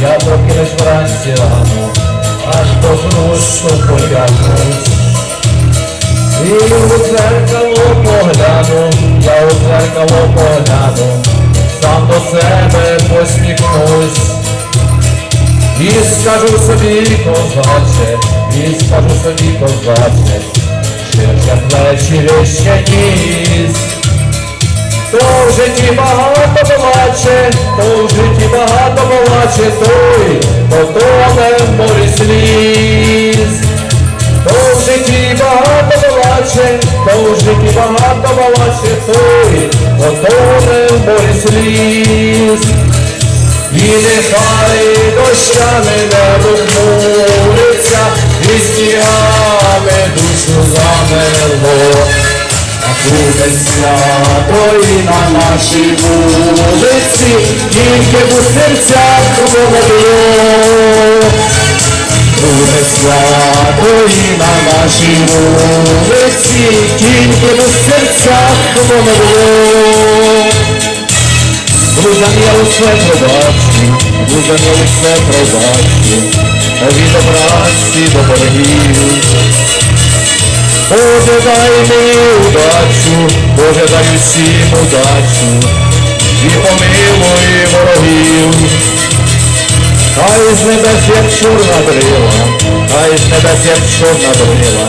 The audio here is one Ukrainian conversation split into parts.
я прокинусь вранці рано, аж до хрусту потягнусь. І у дзеркало погляну, я у дзеркало погляну, сам до себе посміхнусь. І скажу собі, козаче, і скажу собі, козаче, ширше плечі вище ніс. То в житті багато балаче, то в житті багато балаче, той, то тоне в морі сліз. То в житті багато балаче, то в житті багато балаче, той, то тоне в морі сліз. І нехай дощами небо хмуриться, буде свято і на нашій вулиці, тільки у серцях помогло. Буде свято і на нашій вулиці, тільки у серцях помогло. Друзям я усе пробачу, друзям я усе пробачу, від образці до боргів. Боже, дай мені удачу, Боже, дай усім удачу, і помилуй ворогів. Хай з небес як чорна брила, хай з небес як чорна брила,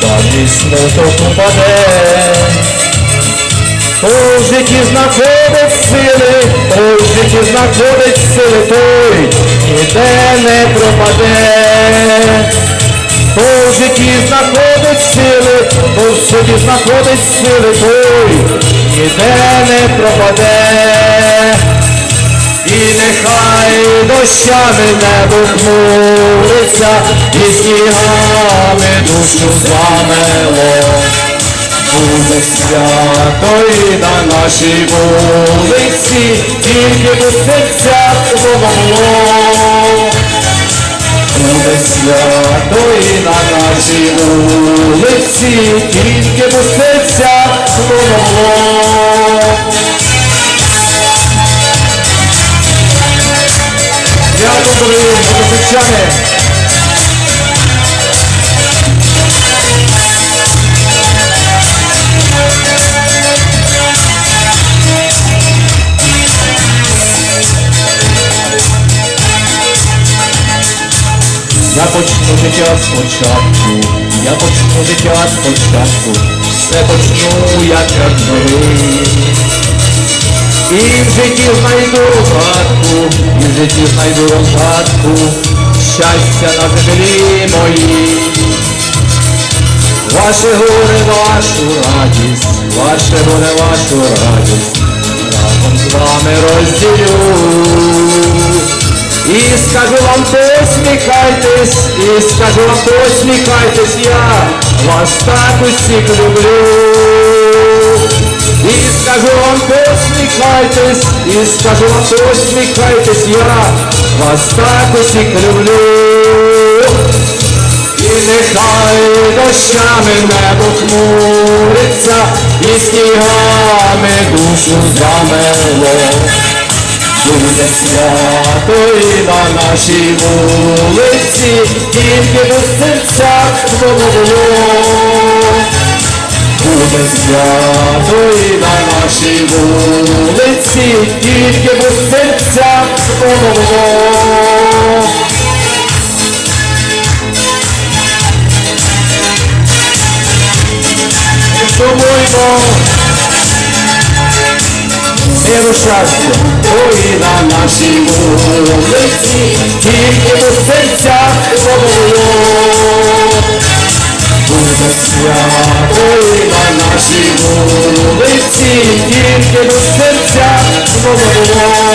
давній смуток упаде. То в житті знаходить сили, то в житті знаходить сили той, ніде не пропаде. То в житті знаходить сили, то в собі знаходить сили той, ніде не пропаде. І нехай дощами небо хмуриться, і снігами душу зламело. Буде свято і на нашій вулиці, тільки серцях помогло. Буде свято і на нашій вулиці, тільки серцях помогло. Дякую, музичани. Я почну життя спочатку, я почну життя спочатку, все почну як новий. І в житті знайду розгадку, і в житті знайду розгадку, щастя на землі моїй. Ваше горе, вашу радість, ваше горе, вашу радість, разом з вами розділю. І скажу вам, посміхайтесь, і скажу вам, посміхайтесь, я вас так усіх люблю. І скажу вам, посміхайтесь, і скажу вам, посміхайтесь, я вас так усіх люблю. І нехай дощами небо хмуриться, і снігами душу замело. Буде свято і на нашій вулиці, тільки б у серцях помогло. Буде свято і на нашій вулиці, тільки б у серцях помогло. Сумуймо, Миру щастя, ой на нашій вулиці, тільки до серця помогло. Буде свято ой на нашій вулиці, тільки до серця серцях